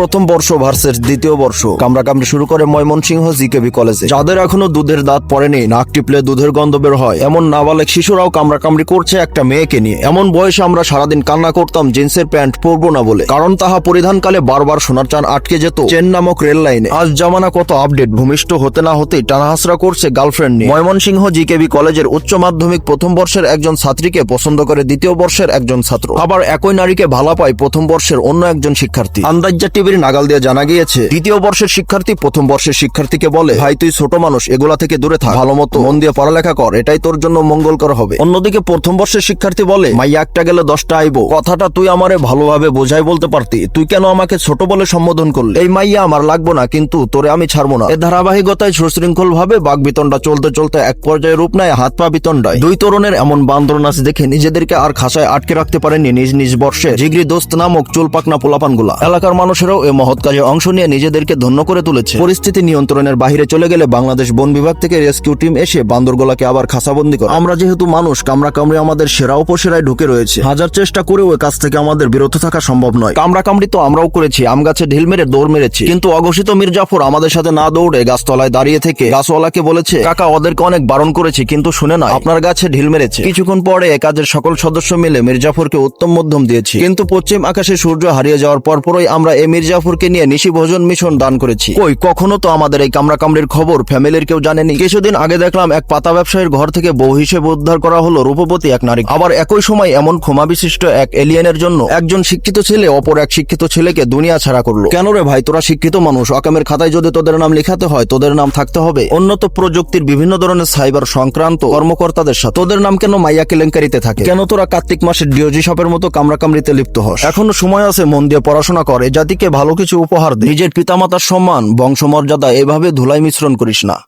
প্রথম বর্ষ ভার্সেস দ্বিতীয় বর্ষ। কামড়াকামড়ি শুরু করে ময়মনসিংহ জিকেবি কলেজে। যাদের এখনও দুধের দাঁত পড়েনি, নাক টিপলে দুধের গন্ধ বের হয়। এমন নাবালেক শিশুরাও কামড়াকামড়ি করছে একটা মেয়েকে নিয়ে। এমন বয়সে আমরা সারাদিন কান্না করতাম জিন্সের প্যান্ট পরবো না বলে। কারণ তাহা পরিধানকালে বারবার সোনার চান আটকে যেত। চেন নামক রেল লাইনে। আজ জামানা কত আপডেট, ভূমিষ্ঠ হতে না হতেই টানাহাসরা করছে গার্লফ্রেন্ড নিয়ে। ময়মনসিংহ জিকেবি কলেজের উচ্চ মাধ্যমিক প্রথম বর্ষের একজন ছাত্রীকে পছন্দ করে দ্বিতীয় বর্ষের একজন ছাত্র। আবার একই নারীকে ভালো পায় প্রথম বর্ষের অন্য একজন শিক্ষার্থী। আন্দাজ্জা টিভির নাগাল দিয়ে জানা গিয়েছে, দ্বিতীয় বর্ষের শিক্ষার্থী প্রথম বর্ষের শিক্ষার্থীকে বলে, ভাই, তুই ছোট মানুষ, এগুলা থেকে দূরে থাক, ভালো মতো মন দিয়ে পড়ালেখা কর, এটাই তোর জন্য মঙ্গলকর হবে। অন্যদিকে প্রথম বর্ষের শিক্ষার্থী বলে, মাইয়া, একটা গেলে দশটা আইবো, কথাটা তুই আমারে ভালোভাবে বোঝাই বলতে পারতি, তুই কেন আমাকে ছোট বলে সম্বোধন করলি? এই মাইয়া আমার লাগবো না, কিন্তু তোরে আমি ছাড়বো না। এ ধারাবাহিকতায় সুশৃঙ্খল ভাবে বাঘ বিতণ্ডা চলতে চলতে এক পর্যায়ে রূপ নেয় হাত পা বিতণ্ডায়। দুই তরুণের এমন বান্দর নাচ দেখে নিজেদেরকে আর খাসায় আটকে রাখতে পারেনি নিজ নিজ বর্ষে জিগরি দোস্ত নামক চুলপাকনা পোলাপানগুলা। এলাকার মানুষেরাও এ মহৎ কাজে অংশ নিয়ে নিজেদেরকে ধন্য করে তুলেছে। পরিস্থিতি নিয়ন্ত্রণের বাইরে চলে গেলে বাংলাদেশ বন বিভাগ থেকে রেস্কিউ টিম এসে বান্দরগোলাকে আবার খাসাবন্দি করে। আমরা যেহেতু মানুষ কামড়া কামড়ে আমাদের সেরা উপসেরায় ঢুকে রয়েছে। হাজার চেষ্টা করেও এ কাজ থেকে আমাদের বিরত থাকা সম্ভব নয়। কামড়া কামড়ি তো আমরাও করেছি, আম গাছে ঢিল মেরে দৌড় মেরেছি। কিন্তু অঘোষিত মির্জাফর আমাদের সাথে না দৌড়ে গাছতলায় দাঁড়িয়ে থেকে গাছওয়ালাকে বলেছে, কাকা, ওদেরকে অনেক বারণ করেছি, কিন্তু শুনে না আপনার গাছে ঢিল মেরেছে। কিছুক্ষণ পরে এ কাজের সকল সদস্য মিলে মির্জাফরকে উত্তম মধ্যম দিয়েছি। কিন্তু পশ্চিম আকাশে সূর্য হারিয়ে যাওয়ার পরপরই আমরা এই মির্জাফরকে নিয়ে নিশি ভোজন মিশন দান করেছি। কই, কখনো তো আমাদের এই কামড়া কামড়ির খবর ফ্যামিলির কেউ জানেনি। কিছুদিন আগে দেখলাম এক পাতা ব্যবসায়ীর ঘর থেকে বউ হিসেবে উদ্ধার করা হলো রূপবতী এক নারী। আবার একই সময় এমন ক্ষমা বিশিষ্ট এক এলিয়েনের জন্য একজন শিক্ষিত ছেলে অপর এক শিক্ষিত ছেলেকে দুনিয়া ছাড়া করল। কেন রে ভাই, তোরা শিক্ষিত মানুষ? অকামের খাতায় যদি তোদের নাম লেখাতে হয়, তোদের নাম থাকতে হবে। উন্নত প্রযুক্তির বিভিন্ন ধরনের সাইবার সংক্রান্ত কর্মকর্তাদের সাথে। তোদের নাম কেন মাইয়া কেলেঙ্কারিতে থাকে? কেন তোরা কার্তিক মাসের ডিওজি সাপের মতো কামড়াকামড়িতে লিপ্ত হস? এখনও সময় আছে মন দিয়ে পড়াশোনা করে। জাতিকে ভালো কিছু উপহার দে। নিজের পিতামাতার সম্মান বংশমর্যাদা এভাবে ধুলাই মিশ্রণ করিস না।